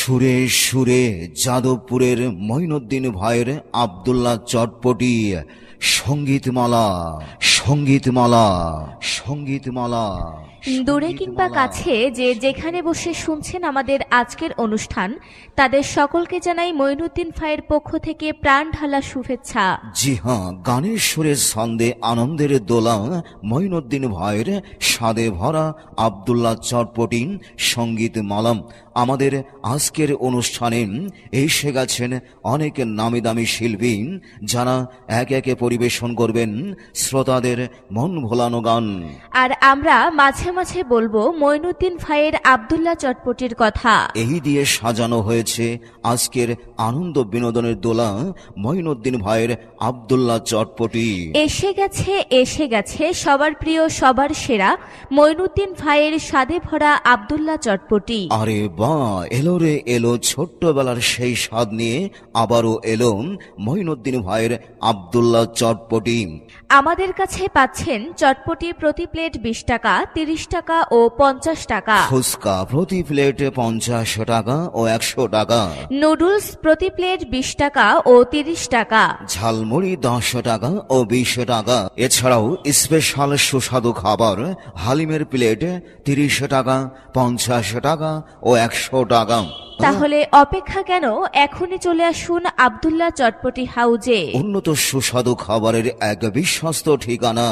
সুরে সুরে যাদবপুরের মহিনুদ্দিন ভাইয়ের আবদুল্লাহ চটপটি সঙ্গীতমালা সঙ্গীতমালা সঙ্গীতমালা দূরে কিংবা কাছে যে যেখানে বসে শুনছেন আমাদের আজকের অনুষ্ঠান তাদের সকলকে জানাই মঈনুদ্দিন ফায়ের পক্ষ থেকে প্রাণ ঢালা শুভেচ্ছা। জি হ্যাঁ গানের সুরের ছন্দে আনন্দের দোলা মঈনুদ্দিন ভাইয়ের স্বাদে ভরা আব্দুল্লাহ চটপটিন সংগীত মালাম আমাদের আজকের অনুষ্ঠানে এসে গেছেন অনেক নামি দামি শিল্পী যারা এক একে পরিবেশন করবেন শ্রোতাদের মন ভোলানো গান। আর আমরা মাঝে মাঝে বলব মঈনুদ্দিন ফায়ের আব্দুল্লাহ চটপটির কথা। এই দিয়ে সাজানো হয়েছে আজকের আনন্দ বিনোদনের দোলা মঈনুদ্দিন ভাইয়ের আব্দুল্লাহ চটপটি। এসে গেছে এসে গেছে সবার প্রিয় সবার সেরা মঈনুদ্দিন ফায়ের স্বাদে ভরা আব্দুল্লাহ চটপটি। আরে বা এলো রে এলো ছোট্টবেলার সেই স্বাদ নিয়ে আবারও এলো মঈনুদ্দিন ভাইয়ের আব্দুল্লাহ চটপটি। আমাদের কাছে পাচ্ছেন চটপটি প্রতি প্লেট বিশ টাকা তিরিশ টাকা ও পঞ্চাশ টাকা। ফুচকা প্রতি প্লেট পঞ্চাশ টাকা ও একশো টাকা। নুডলস প্রতি প্লেট বিশ টাকা ও তিরিশ টাকা। ঝালমুড়ি দশ টাকা ও বিশ টাকা। এছাড়াও স্পেশাল সুস্বাদু খাবার হালিমের প্লেট তিরিশ টাকা পঞ্চাশ টাকা ও একশো টাকা। তাহলে অপেক্ষা কেন? এখনই চলে আসুন আব্দুল্লাহ চটপটি হাউজে। উন্নত সুস্বাদু খাবারের এক বিশ্বস্ত ঠিকানা।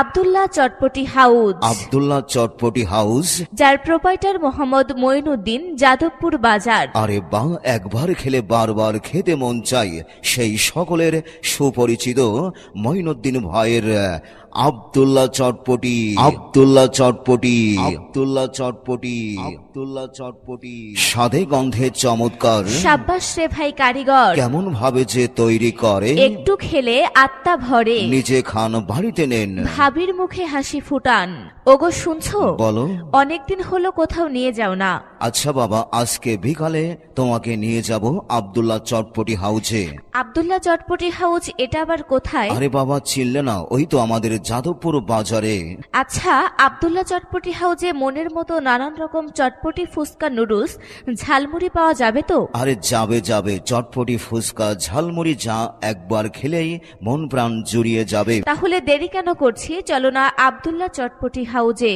আব্দুল্লাহ চটপটি হাউজ। আব্দুল্লাহ চটপটি হাউস যার প্রোপাইটার মোহাম্মদ মঈনুদ্দিন যাদবপুর বাজার। আরে বা একবার খেলে বারবার খেতে মন চাই সেই সকলের সুপরিচিত মঈনুদ্দিন ভাইয়ের আব্দুল্লাহ চটপটি। আব্দুল্লাহ চটপটি। আব্দুল্লাহ চটপটি। আব্দুল্লাহ চটপটি। সাদে গন্ধে চমৎকার। সাব্বাস রে ভাই কারিগর। কেমন ভাবে যে তৈরি করে। একটু খেলে আত্মা ভরে। নিজে খান বাড়িতে নেন। ভাবির মুখে হাসি ফুটান। ওগো শুনছো? বলো। অনেকদিন হলো কোথাও নিয়ে যাও না। আচ্ছা বাবা আজকে বিকালে তোমাকে নিয়ে যাব আব্দুল্লাহ চটপটি হাউজে। আব্দুল্লাহ চটপটি হাউজ এটা আবার কোথায়? আরে বাবা চিনলে না ওই তো আমাদের যাদবপুর বাজারে। আচ্ছা আব্দুল্লাহ চটপটি হাউজে মনের মতো নানান রকম চটপটি ফুচকা নুডলস ঝালমুড়ি পাওয়া যাবে তো? আরে যাবে যাবে চটপটি ফুচকা ঝালমুড়ি যা একবার খেলেই মন প্রাণ জুড়িয়ে যাবে। তাহলে দেরি কেন করছি? চলো না আব্দুল্লাহ চটপটি হাউজে।